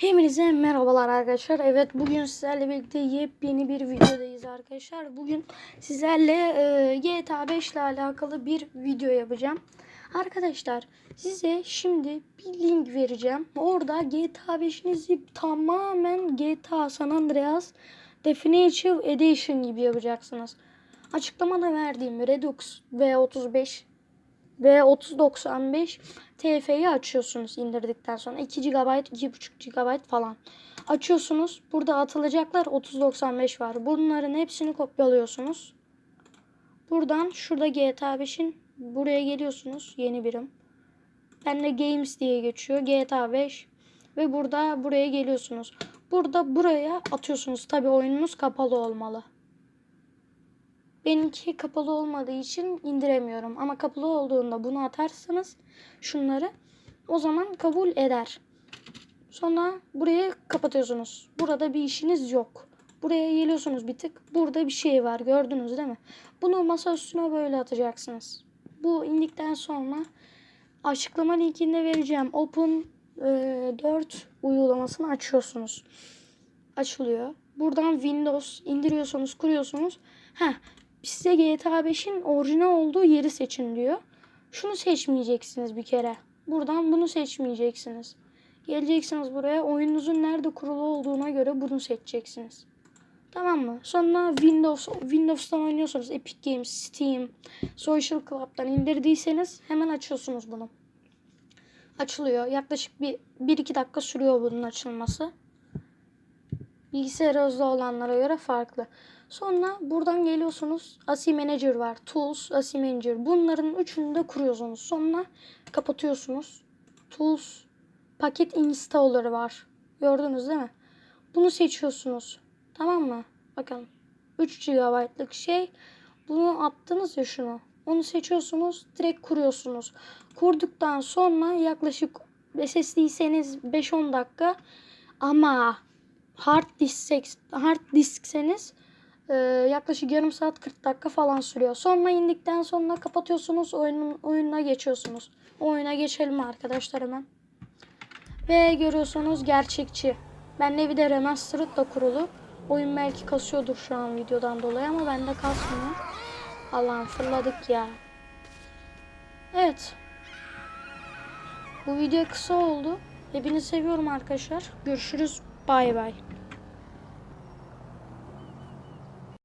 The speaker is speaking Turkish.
Hepinize merhabalar arkadaşlar. Evet bugün sizlerle birlikte yepyeni bir videodayız arkadaşlar. Bugün sizlerle e, GTA 5 ile alakalı bir video yapacağım. Arkadaşlar size şimdi bir link vereceğim. Orada GTA 5'inizi tamamen GTA San Andreas Definitive Edition gibi yapacaksınız. Açıklamada verdiğim Redux V35 ve 3095 TF'yi açıyorsunuz indirdikten sonra 2 GB 2.5 GB falan açıyorsunuz. Burada atılacaklar 3095 var. Bunların hepsini kopyalıyorsunuz. Buradan şurada GTA 5'in buraya geliyorsunuz yeni birim. Bende Games diye geçiyor. GTA 5 ve burada buraya geliyorsunuz. Burada buraya atıyorsunuz. Tabi oyununuz kapalı olmalı. Benimki kapalı olmadığı için indiremiyorum. Ama kapalı olduğunda bunu atarsanız şunları o zaman kabul eder. Sonra burayı kapatıyorsunuz. Burada bir işiniz yok. Buraya geliyorsunuz bir tık. Burada bir şey var gördünüz değil mi? Bunu masa üstüne böyle atacaksınız. Bu indikten sonra açıklama linkinde vereceğim. Open e, 4 uygulamasını açıyorsunuz. Açılıyor. Buradan Windows indiriyorsunuz, kuruyorsunuz. Heh, size GTA 5'in orijinal olduğu yeri seçin diyor. Şunu seçmeyeceksiniz bir kere. Buradan bunu seçmeyeceksiniz. Geleceksiniz buraya. Oyununuzun nerede kurulu olduğuna göre bunu seçeceksiniz. Tamam mı? Sonra Windows Windows'tan oynuyorsanız Epic Games, Steam, Social Club'dan indirdiyseniz hemen açıyorsunuz bunu. Açılıyor. Yaklaşık bir 1-2 dakika sürüyor bunun açılması. Bilgisayar hızlı olanlara göre farklı. Sonra buradan geliyorsunuz. ASI Manager var. Tools, ASI Manager. Bunların üçünü de kuruyorsunuz. Sonra kapatıyorsunuz. Tools, paket installer var. Gördünüz değil mi? Bunu seçiyorsunuz. Tamam mı? Bakın. 3 GB'lık şey. Bunu attınız ya şunu. Onu seçiyorsunuz. Direkt kuruyorsunuz. Kurduktan sonra yaklaşık SSD'seniz 5-10 dakika ama hard disk hard diskseniz e, yaklaşık yarım saat 40 dakika falan sürüyor. Sonra indikten sonra kapatıyorsunuz oyunun oyununa geçiyorsunuz. O oyuna geçelim arkadaşlar hemen. Ve görüyorsunuz gerçekçi. Bende bir de da kurulu. Oyun belki kasıyordur şu an videodan dolayı ama bende kasmıyor. Allah'ım fırladık ya. Evet. Bu video kısa oldu. Hepinizi seviyorum arkadaşlar. Görüşürüz. Bay bay.